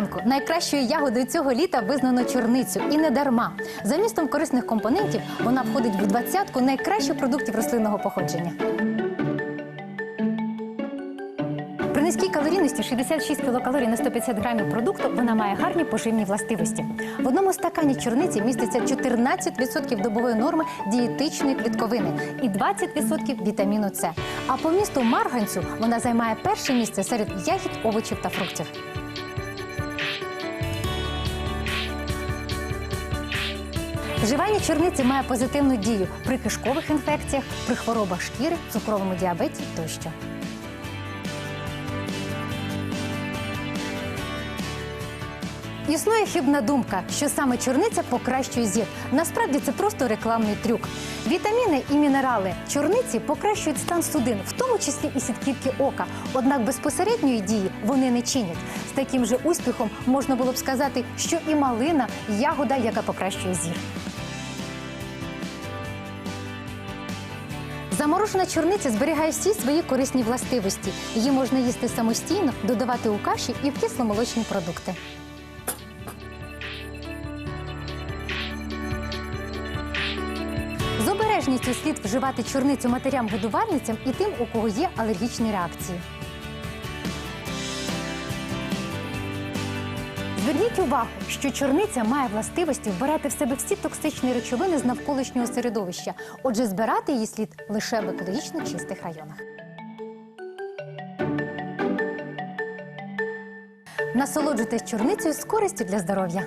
сніданку найкращою ягодою цього літа визнано чорницю і не дарма. За містом корисних компонентів вона входить в двадцятку найкращих продуктів рослинного походження. При низькій калорійності 66 кілокалорій на 150 грамів продукту вона має гарні поживні властивості. В одному стакані чорниці міститься 14% добової норми дієтичної клітковини і 20% вітаміну С. А по місту марганцю вона займає перше місце серед ягід, овочів та фруктів. Вживання чорниці має позитивну дію при кишкових інфекціях, при хворобах шкіри, цукровому діабеті тощо. Існує хибна думка, що саме чорниця покращує зір. Насправді це просто рекламний трюк. Вітаміни і мінерали чорниці покращують стан судин, в тому числі і сітківки ока. Однак безпосередньої дії вони не чинять. З таким же успіхом можна було б сказати, що і малина ягода, яка покращує зір. Заморожена чорниця зберігає всі свої корисні властивості. Її можна їсти самостійно, додавати у каші і в кисломолочні продукти. З обережністю слід вживати чорницю матерям-годувальницям і тим, у кого є алергічні реакції. Зверніть увагу, що чорниця має властивості вбирати в себе всі токсичні речовини з навколишнього середовища. Отже, збирати її слід лише в екологічно чистих районах. Насолоджуйтесь чорницею з користю для здоров'я.